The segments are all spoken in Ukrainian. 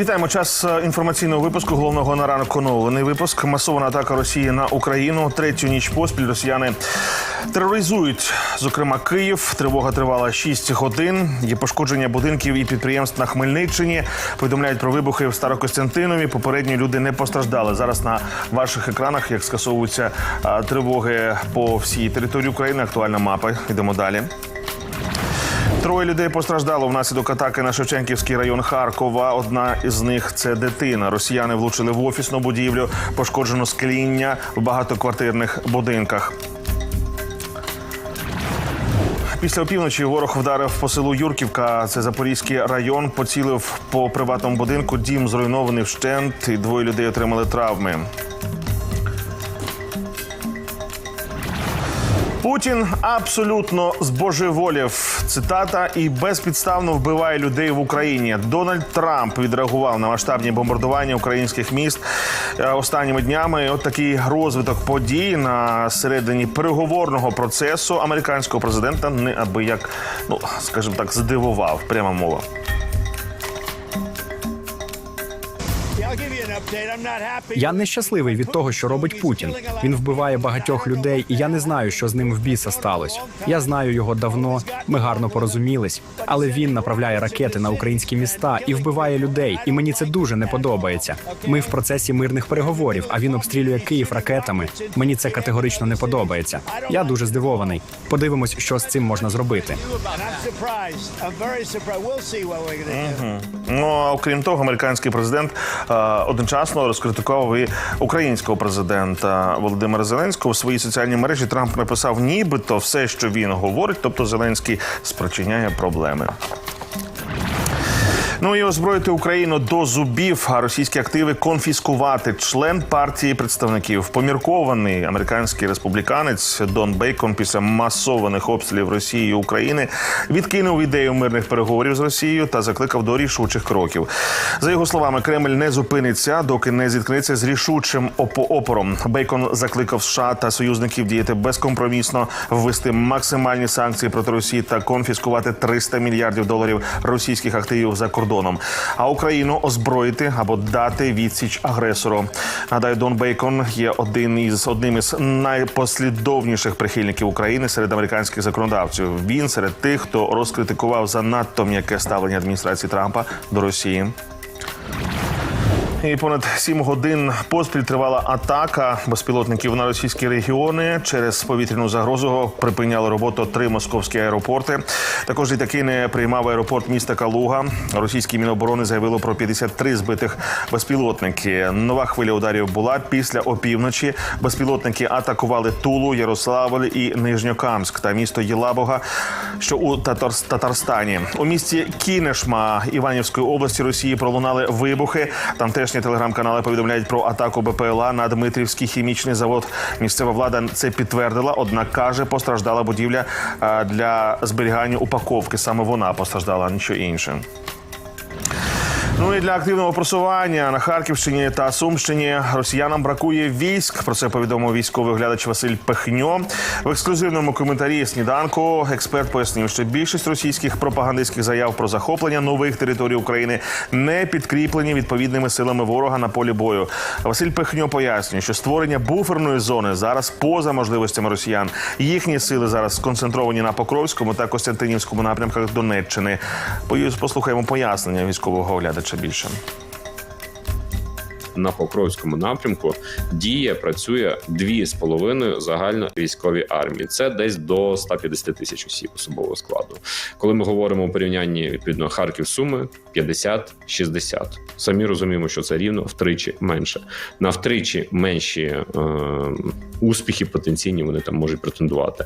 Вітаємо час е, інформаційного випуску головного на ранок оновлений випуск. Масована атака Росії на Україну. Третю ніч поспіль росіяни тероризують, зокрема Київ. Тривога тривала 6 годин. Є пошкодження будинків і підприємств на Хмельниччині. Повідомляють про вибухи в Старокостянтинові. Попередні люди не постраждали. Зараз на ваших екранах, як скасовуються е, тривоги по всій території України. Актуальна мапа. Йдемо далі. Троє людей постраждало внаслідок атаки на Шевченківський район Харкова. Одна із них це дитина. Росіяни влучили в офісну будівлю, пошкоджено скління в багатоквартирних будинках. Після опівночі ворог вдарив по селу Юрківка. Це Запорізький район. Поцілив по приватному будинку. Дім зруйнований вщент, і двоє людей отримали травми. Путін абсолютно збожеволів. Цитата і безпідставно вбиває людей в Україні. Дональд Трамп відреагував на масштабні бомбардування українських міст е, останніми днями. От такий розвиток подій на середині переговорного процесу американського президента неабияк, ну скажімо так, здивував. Пряма мова. Я нещасливий від того, що робить Путін. Він вбиває багатьох людей, і я не знаю, що з ним в біса сталося. Я знаю його давно. Ми гарно порозумілись, але він направляє ракети на українські міста і вбиває людей. І мені це дуже не подобається. Ми в процесі мирних переговорів, а він обстрілює Київ ракетами. Мені це категорично не подобається. Я дуже здивований. Подивимось, що з цим можна зробити. Do. Ну а окрім того, американський президент е, одночасно розкритикував і українського президента Володимира Зеленського у своїй соціальній мережі. Трамп написав, нібито все, що він говорить, тобто Зеленський спричиняє проблеми. Ну і озброїти Україну до зубів, а російські активи конфіскувати. Член партії представників поміркований американський республіканець Дон Бейкон після масованих обстрілів Росії і України відкинув ідею мирних переговорів з Росією та закликав до рішучих кроків. За його словами, Кремль не зупиниться, доки не зіткнеться з рішучим опором. Бейкон закликав США та союзників діяти безкомпромісно, ввести максимальні санкції проти Росії та конфіскувати 300 мільярдів доларів російських активів за кордоном. А Україну озброїти або дати відсіч агресору. Нагадаю, Дон Бейкон є один із одним із найпослідовніших прихильників України серед американських законодавців. Він серед тих, хто розкритикував занадто м'яке ставлення адміністрації Трампа до Росії. І понад сім годин поспіль тривала атака безпілотників на російські регіони. Через повітряну загрозу припиняли роботу три московські аеропорти. Також літаки не приймав аеропорт міста Калуга. Російські міноборони заявило про 53 збитих безпілотники. Нова хвиля ударів була після опівночі. Безпілотники атакували Тулу, Ярославль і Нижньокамськ та місто Єлабуга, що у Татар- Татарстані. У місті Кінешма Іванівської області Росії пролунали вибухи. Тамтешні телеграм-канали повідомляють про атаку БПЛА на Дмитрівський хімічний завод. Місцева влада це підтвердила, однак каже, постраждала будівля для зберігання упаковки. Саме вона постраждала, нічого інше. Ну і для активного просування на Харківщині та Сумщині росіянам бракує військ. Про це повідомив військовий оглядач Василь Пехньо. В ексклюзивному коментарі сніданку експерт пояснив, що більшість російських пропагандистських заяв про захоплення нових територій України не підкріплені відповідними силами ворога на полі бою. Василь Пехньо пояснює, що створення буферної зони зараз поза можливостями росіян. Їхні сили зараз сконцентровані на Покровському та Костянтинівському напрямках Донеччини. Послухаємо пояснення військового оглядача більше. на Покровському напрямку діє, працює дві з половиною загально військові армії. Це десь до 150 тисяч осіб особового складу. Коли ми говоримо у порівнянні відповідно Харків Суми 50-60. Самі розуміємо, що це рівно втричі менше. На втричі менші е, успіхи потенційні вони там можуть претендувати.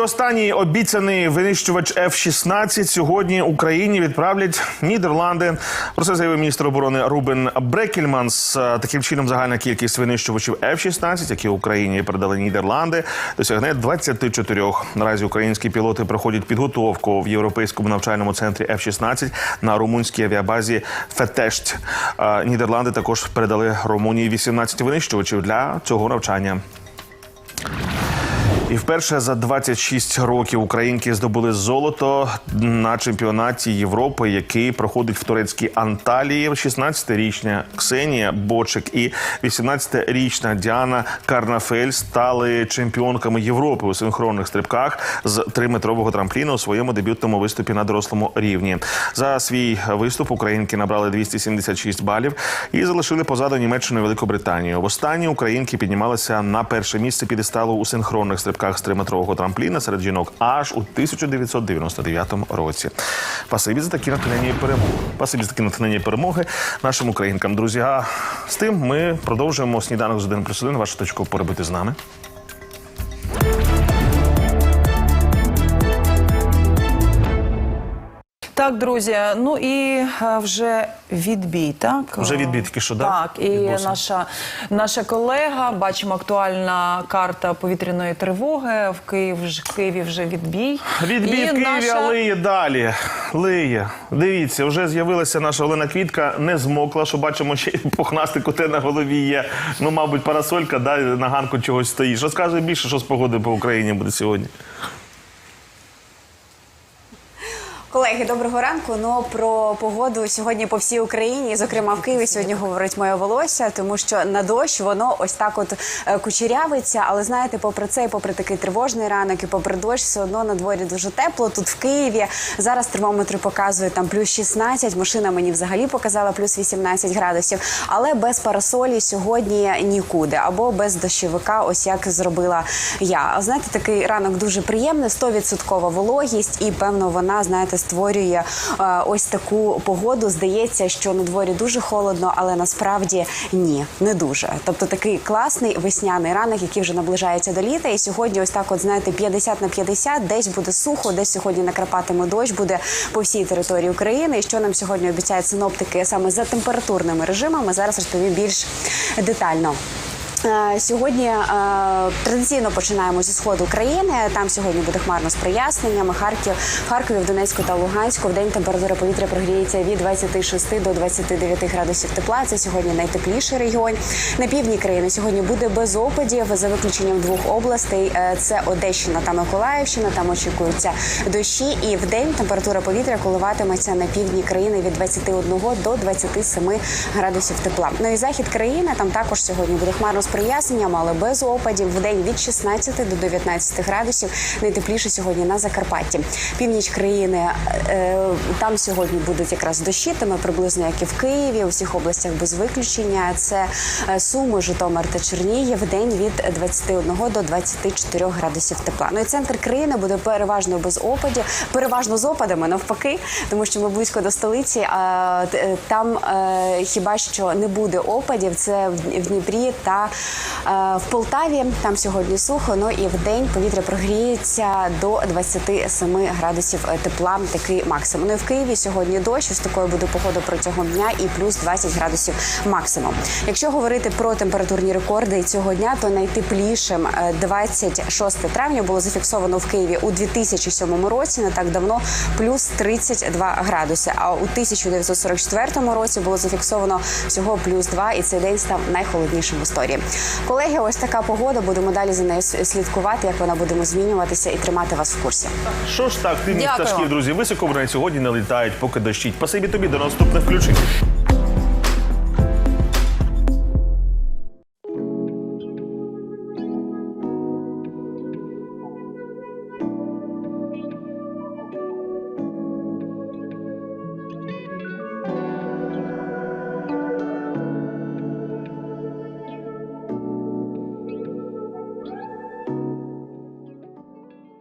Останній обіцяний винищувач F-16 сьогодні Україні відправлять Нідерланди. Про це заявив міністр оборони Рубен Брекельманс. Е, Таким чином, загальна кількість винищувачів F-16, які Україні передали Нідерланди, досягне 24. Наразі українські пілоти проходять підготовку в європейському навчальному центрі F-16 на румунській авіабазі Фетешт. Е, Нідерланди також передали Румунії 18 винищувачів для цього навчання. І вперше за 26 років українки здобули золото на чемпіонаті Європи, який проходить в турецькій Анталії. 16-річна Ксенія Бочик і 18-річна Діана Карнафель стали чемпіонками Європи у синхронних стрибках з триметрового трампліну у своєму дебютному виступі на дорослому рівні. За свій виступ українки набрали 276 балів і залишили позаду Німеччину і Велику Британію. В останній українки піднімалися на перше місце підесталу у синхронних стрибках з триметрового трампліна серед жінок аж у 1999 році. Пасибі за такі натхнення перемоги. Пасибі за такі натхнені перемоги нашим українкам. Друзі, а з тим ми продовжуємо сніданок з 1 плюс 1. Вашу точку поробити з нами. Так, друзі, ну і е, вже відбій, так? Вже відбій тільки що, да, Так, і відбувся? наша, наша колега, бачимо актуальна карта повітряної тривоги. В Київ, в Києві вже відбій. Відбій І в Києві, наша- а лиє далі. Лиє. Дивіться, вже з'явилася наша Олена Квітка, не змокла, що бачимо, ще й пухнастик те на голові є. Ну, мабуть, парасолька, да, на ганку чогось стоїть. Розказуй більше, що з погоди по Україні буде сьогодні. Колеги, доброго ранку. Ну про погоду сьогодні по всій Україні, зокрема в Києві, сьогодні говорить моє волосся, тому що на дощ воно ось так от е, кучерявиться. Але знаєте, попри це, попри такий тривожний ранок, і попри дощ, все одно на дворі дуже тепло. Тут в Києві зараз термометри показують там плюс 16, Машина мені взагалі показала плюс 18 градусів. Але без парасолі сьогодні нікуди або без дощовика, ось як зробила я. А знаєте, такий ранок дуже приємний, 100% вологість, і певно вона знаєте створює е, ось таку погоду. Здається, що на дворі дуже холодно, але насправді ні, не дуже. Тобто такий класний весняний ранок, який вже наближається до літа. І сьогодні, ось так, от знаєте, 50 на 50, десь буде сухо, десь сьогодні накрапатиме дощ, буде по всій території України. І що нам сьогодні обіцяють синоптики саме за температурними режимами? Зараз розповім більш детально. Е, Сьогодні е, традиційно починаємо зі сходу України. Там сьогодні буде хмарно з проясненнями. Харків, Харкові, в Донецьку та Луганську в день температура повітря прогріється від 26 до 29 градусів тепла. Це сьогодні найтепліший регіон. На півдні країни сьогодні буде без опадів за виключенням двох областей. Е, Це Одещина та Миколаївщина. Там очікуються дощі. І в день температура повітря коливатиметься на півдні країни від 21 до 27 градусів тепла. Ну і захід країни там також сьогодні буде хмарно з проясненням, але без опадів. В день від 16 до 19 градусів. Найтепліше сьогодні на Закарпатті. Північ країни е, там сьогодні будуть якраз дощитиме, приблизно як і в Києві. У всіх областях без виключення. Це е, Суми, Житомир та Чернігів. В день від 21 до 24 градусів тепла. Ну і центр країни буде переважно без опадів, переважно з опадами навпаки, тому що ми близько до столиці. А е, там хіба що не буде опадів. Це в Дніпрі та в Полтаві. Там сьогодні сухо. Ну і в день повітря прогріється до 27 градусів е, тепла. Такий максимум. Ну і в Києві сьогодні дощ. Ось такою буде погода протягом дня і плюс 20 градусів максимум. Якщо говорити про температурні рекорди цього дня, то найтеплішим е, 26 травня було зафіксовано в Києві у 2007 році, не так давно, плюс 32 градуси. А у 1944 році було зафіксовано всього плюс 2, і цей день став найхолоднішим в історії. Колеги, ось така погода. Будемо далі за нею слідкувати, як вона буде змінюватися і тримати вас в курсі. Що ж так, тим пташків, друзі, високо вони сьогодні не літають, поки дощить. Спасибі тобі, до наступних включень.